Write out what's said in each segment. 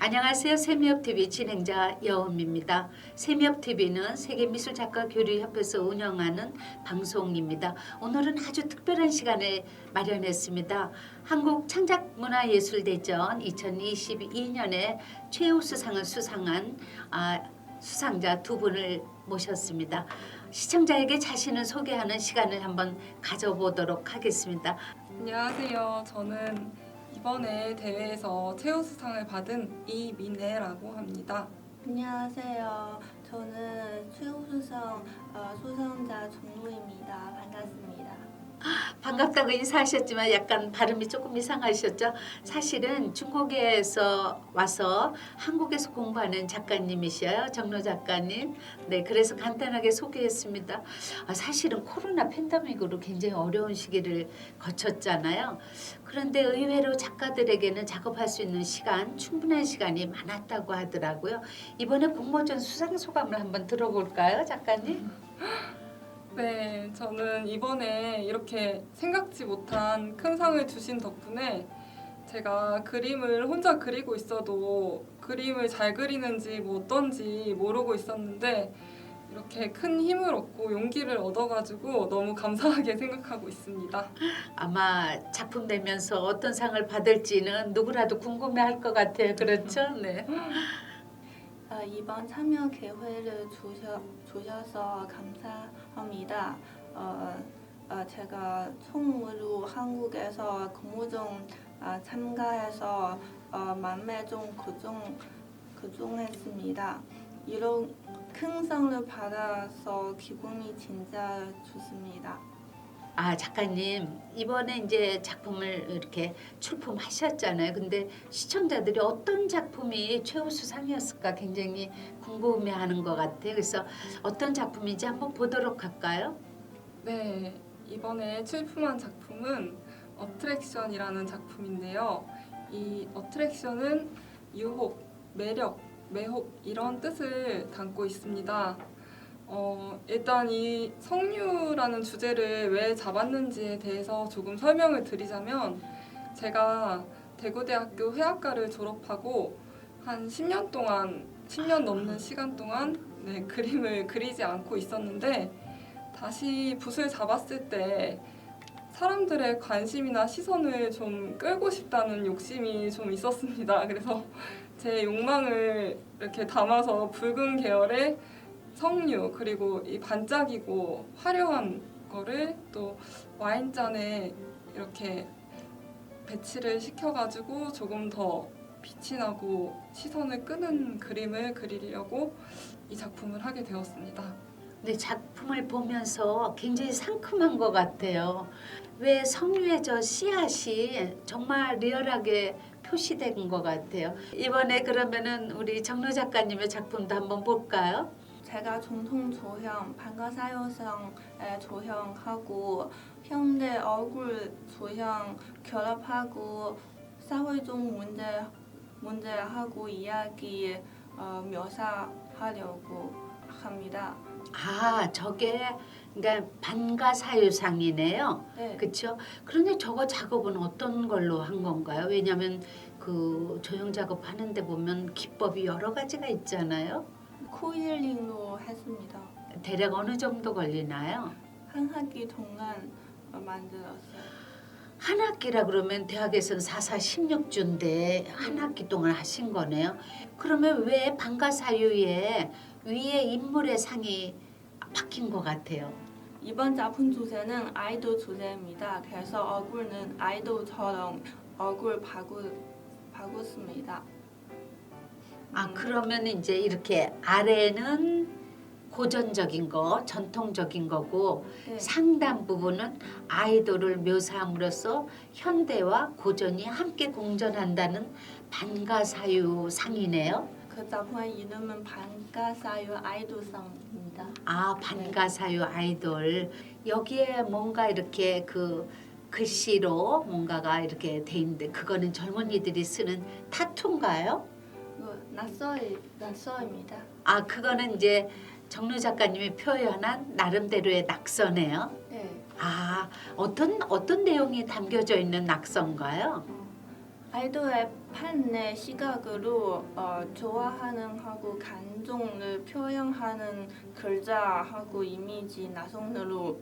안녕하세요. 세미업TV 진행자 여음입니다. 세미업TV는 세계미술작가교류협회에서 운영하는 방송입니다. 오늘은 아주 특별한 시간을 마련했습니다. 한국창작문화예술대전 2022년에 최우수상을 수상한 아, 수상자 두 분을 모셨습니다. 시청자에게 자신을 소개하는 시간을 한번 가져보도록 하겠습니다. 안녕하세요. 저는 이번에 대회에서 최우수상을 받은 이민혜라고 합니다. 안녕하세요. 저는 최우수상 어, 수상자 종로입니다. 반갑습니다. 반갑다고 인사하셨지만 약간 발음이 조금 이상하셨죠? 사실은 중국에서 와서 한국에서 공부하는 작가님이셔요. 정로 작가님. 네, 그래서 간단하게 소개했습니다. 아, 사실은 코로나 팬데믹으로 굉장히 어려운 시기를 거쳤잖아요. 그런데 의외로 작가들에게는 작업할 수 있는 시간, 충분한 시간이 많았다고 하더라고요. 이번에 공모전 수상 소감을 한번 들어볼까요, 작가님? 네, 저는 이번에 이렇게 생각지 못한 큰 상을 주신 덕분에 제가 그림을 혼자 그리고 있어도 그림을 잘 그리는지 뭐 어떤지 모르고 있었는데 이렇게 큰 힘을 얻고 용기를 얻어가지고 너무 감사하게 생각하고 있습니다. 아마 작품 내면서 어떤 상을 받을지는 누구라도 궁금해할 것 같아요. 그렇죠? 네. 어, 이번 참여 기회를 주셔, 주셔서 감사합니다. 어, 어, 제가 처음으로 한국에서 공모전 어, 참가해서 어, 만매 좀 그중 그중했습니다. 이런 큰 상을 받아서 기분이 진짜 좋습니다. 아 작가님 이번에 이제 작품을 이렇게 출품하셨잖아요. 근데 시청자들이 어떤 작품이 최우수상이었을까 굉장히 궁금해하는 것 같아요. 그래서 어떤 작품인지 한번 보도록 할까요? 네, 이번에 출품한 작품은 어트랙션이라는 작품인데요. 이 어트랙션은 유혹, 매력, 매혹 이런 뜻을 담고 있습니다. 어, 일단 이 성류라는 주제를 왜 잡았는지에 대해서 조금 설명을 드리자면 제가 대구대학교 회화과를 졸업하고 한 10년 동안 10년 넘는 시간 동안 네, 그림을 그리지 않고 있었는데 다시 붓을 잡았을 때 사람들의 관심이나 시선을 좀 끌고 싶다는 욕심이 좀 있었습니다. 그래서 제 욕망을 이렇게 담아서 붉은 계열의 석류 그리고 이 반짝이고 화려한 거를 또 와인잔에 이렇게 배치를 시켜가지고 조금 더 빛이 나고 시선을 끄는 그림을 그리려고 이 작품을 하게 되었습니다. 근데 작품을 보면서 굉장히 상큼한 것 같아요. 왜 성류의 저 씨앗이 정말 리얼하게 표시된 것 같아요. 이번에 그러면은 우리 정로 작가님의 작품도 한번 볼까요? 제가 전통 조형, 방가사요성의 조형하고 현대 얼굴 조형 결합하고 사회적 문제 문제하고 이야기 어, 묘사하려고 합니다. 아, 저게 그러니까 반가사유상이네요. 네, 그렇죠? 그런데 저거 작업은 어떤 걸로 한 건가요? 왜냐하면 그 조형 작업 하는데 보면 기법이 여러 가지가 있잖아요. 코일링으로 했습니다. 대략 어느 정도 걸리나요? 한 학기 동안 어, 만들었어요. 한 학기라 그러면 대학에서는 4사 16주인데 한 학기 동안 하신 거네요. 그러면 왜 방가사유에 위에 인물의 상이 바뀐 것 같아요? 이번 작품 주제는 아이돌 주제입니다. 그래서 얼굴은 아이돌처럼 얼굴 바꾸 바꿨습니다. 아 음, 그러면 이제 이렇게 아래는 고전적인 거, 전통적인 거고 네. 상단 부분은 아이돌을 묘사함으로써 현대와 고전이 함께 공존한다는 반가사유 상이네요. 그 작품의 이름은 반가사유 아이돌상입니다. 아 반가사유 아이돌 여기에 뭔가 이렇게 그 글씨로 뭔가가 이렇게 돼 있는데 그거는 젊은이들이 쓰는 타투인가요? 낯설 낯설입니다. 아 그거는 이제 정루 작가님이 표현한 나름대로의 낙서네요. 네. 아 어떤 어떤 내용이 담겨져 있는 낙서인가요? 어, 아이돌의 판의 시각으로 어, 좋아하는 하고 감정을 표현하는 글자하고 이미지 나성으로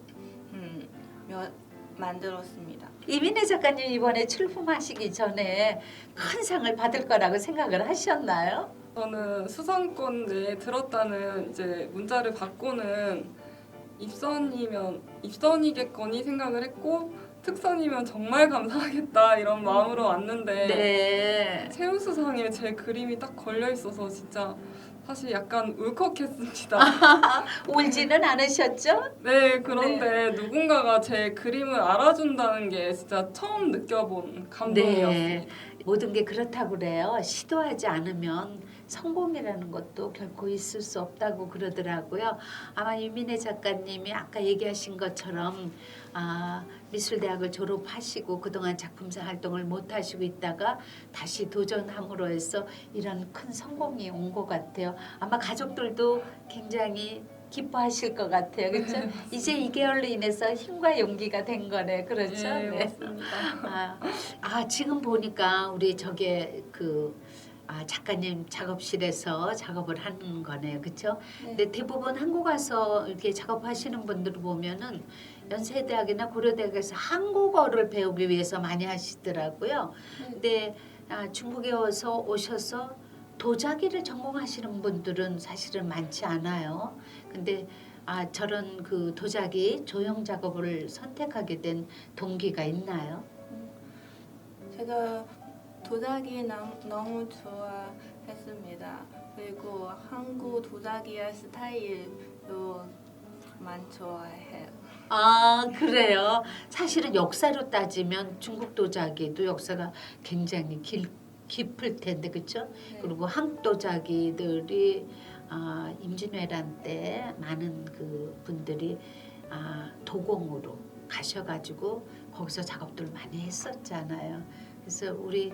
음, 몇, 만들었습니다. 이민혜 작가님 이번에 출품하시기 전에 큰 상을 받을 거라고 생각을 하셨나요? 저는 수상권 내에 들었다는 이제 문자를 받고는 입선이면 입선이겠거니 생각을 했고 특선이면 정말 감사하겠다 이런 마음으로 왔는데 네. 최우수상에 제 그림이 딱 걸려 있어서 진짜 사실 약간 울컥했습니다. 울지는 않으셨죠? 네, 그런데 누군가가 제 그림을 알아준다는 게 진짜 처음 느껴본 감동이었습니다. 네. 모든 게 그렇다고 그래요. 시도하지 않으면 성공이라는 것도 결코 있을 수 없다고 그러더라고요. 아마 유민혜 작가님이 아까 얘기하신 것처럼 아, 미술대학을 졸업하시고 그동안 작품사 활동을 못 하시고 있다가 다시 도전함으로 해서 이런 큰 성공이 온 것 같아요. 아마 가족들도 굉장히 기뻐하실 것 같아요. 그렇죠? 이제 2개월로 인해서 힘과 용기가 된 거네. 그렇죠? 네, 네. 아, 아 지금 보니까 우리 저게 그 아, 작가님 작업실에서 작업을 하는 거네요, 그렇죠? 네. 근데 대부분 한국 와서 이렇게 작업하시는 분들을 보면은 연세대학이나 고려대학에서 한국어를 배우기 위해서 많이 하시더라고요. 네. 근데 아, 중국에 와서 오셔서 도자기를 전공하시는 분들은 사실은 많지 않아요. 근데 아, 저런 그 도자기 조형 작업을 선택하게 된 동기가 있나요? 제가 도자기 너- 너무 좋아했습니다. 그리고 한국 도자기의 스타일도 많이 좋아해요. 아 그래요. 사실은 역사로 따지면 중국 도자기도 역사가 굉장히 길, 깊을 텐데 그렇죠? 네. 그리고 한국 도자기들이 아, 임진왜란 때 많은 그 분들이 아, 도공으로 가셔가지고 거기서 작업들 많이 했었잖아요. 그래서 우리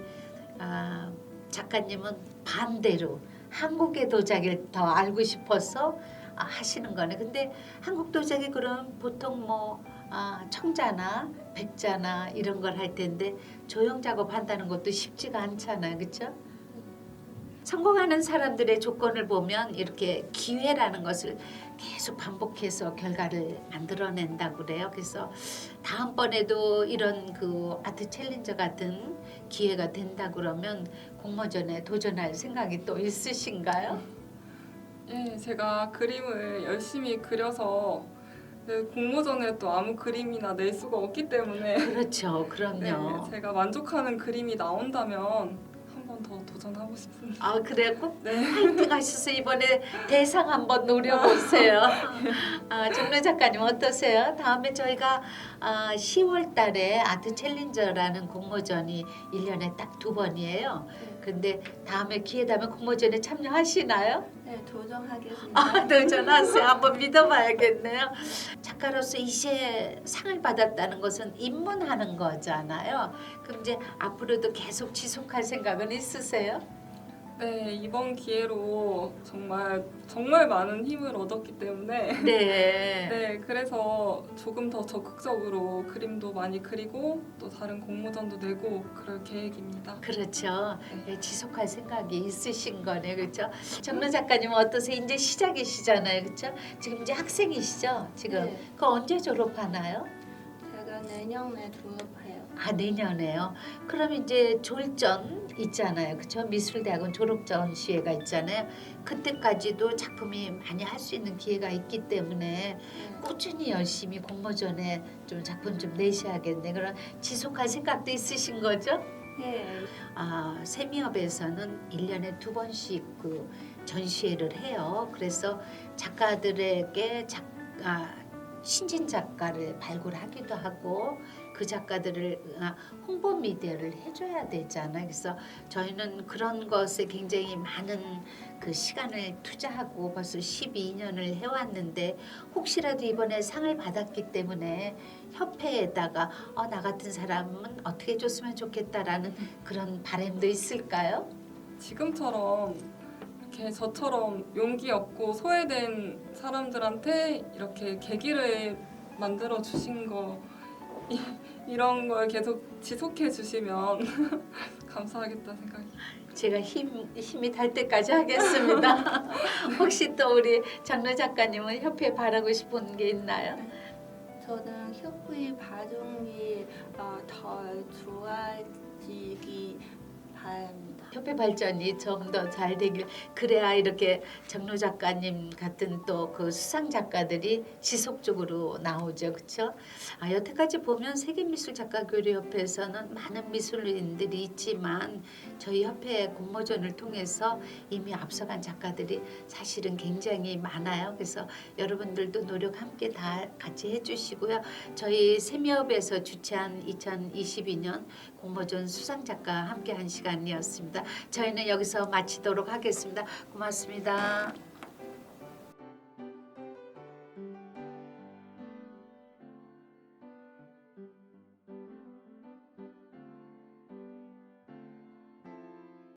아, 작가님은 반대로 한국의 도자기를 더 알고 싶어서 아, 하시는 거네. 근데 한국 도자기 그럼 보통 뭐 아, 청자나 백자나 이런 걸 할 텐데 조형 작업 한다는 것도 쉽지가 않잖아요, 그렇죠? 성공하는 사람들의 조건을 보면 이렇게 기회라는 것을 계속 반복해서 결과를 만들어낸다고 그래요. 그래서 다음번에도 이런 그 아트 챌린저 같은 기회가 된다 그러면 공모전에 도전할 생각이 또 있으신가요? 예, 제가 그림을 열심히 그려서 그 공모전에 또 아무 그림이나 낼 수가 없기 때문에 그렇죠. 네, 그럼요. 제가 만족하는 그림이 나온다면 한 번 더 도전하고 싶습니다. 아 그래 꼭 네. 파이팅 하셔서 이번에 대상 한번 노려보세요. 아, 정로 작가님 어떠세요? 다음에 저희가 아, 10월 달에 아트 챌린저라는 공모전이 1년에 딱 두 번이에요. 근데 다음에 기회 되면 공모전에 참여하시나요? 네, 도전하겠습니다. 아, 도전하세요. 한번 믿어봐야겠네요. 작가로서 이제 상을 받았다는 것은 입문하는 거잖아요. 그럼 이제 앞으로도 계속 지속할 생각은 있으세요? 네, 이번 기회로 정말 정말 많은 힘을 얻었기 때문에 네. 네, 그래서 조금 더 적극적으로 그림도 많이 그리고 또 다른 공모전도 내고 그럴 계획입니다. 그렇죠. 네, 지속할 생각이 있으신 거네, 그렇죠? 정론 작가님 어떠세요? 이제 시작이시잖아요, 그렇죠? 지금 이제 학생이시죠? 지금 네, 그 언제 졸업하나요? 제가 내년에 졸업해요. 아 내년에요. 그럼 이제 졸전 있잖아요, 그렇죠? 미술대학은 졸업 전시회가 있잖아요. 그때까지도 작품이 많이 할 수 있는 기회가 있기 때문에 네. 꾸준히 열심히 공모 전에 좀 작품 좀 내셔야겠네. 그런 지속할 생각도 있으신 거죠? 네, 아, 세미업에서는 1년에 두 번씩 그 전시회를 해요. 그래서 작가들에게 작가 신진 작가를 발굴하기도 하고 그 작가들을 아, 홍보 미디어를 해줘야 되잖아요. 그래서 저희는 그런 것에 굉장히 많은 그 시간을 투자하고 벌써 12년을 해왔는데 혹시라도 이번에 상을 받았기 때문에 협회에다가 어, 나 같은 사람은 어떻게 줬으면 좋겠다라는 그런 바람도 있을까요? 지금처럼 이렇게 저처럼 용기 없고 소외된 사람들한테 이렇게 계기를 만들어 주신 거 이, 이런 걸 계속 지속해 주시면 감사하겠다 생각이. 제가 힘 힘이 달 때까지 하겠습니다. 혹시 또 우리 장로 작가님은 협회 바라고 싶은 게 있나요? 저는 협회 발전이 어, 더 좋아지기 바랍니다. 협회 발전이 좀 더 잘 되길 그래야 이렇게 장로 작가님 같은 또 그 수상 작가들이 지속적으로 나오죠, 그렇죠? 아, 여태까지 보면 세계 미술 작가 교류 협회에서는 많은 미술인들이 있지만 저희 협회 공모전을 통해서 이미 앞서간 작가들이 사실은 굉장히 많아요. 그래서 여러분들도 노력 함께 다 같이 해주시고요. 저희 세미업에서 주최한 2022년 공모전 수상 작가 함께한 시간이었습니다. 저희는 여기서 마치도록 하겠습니다. 고맙습니다.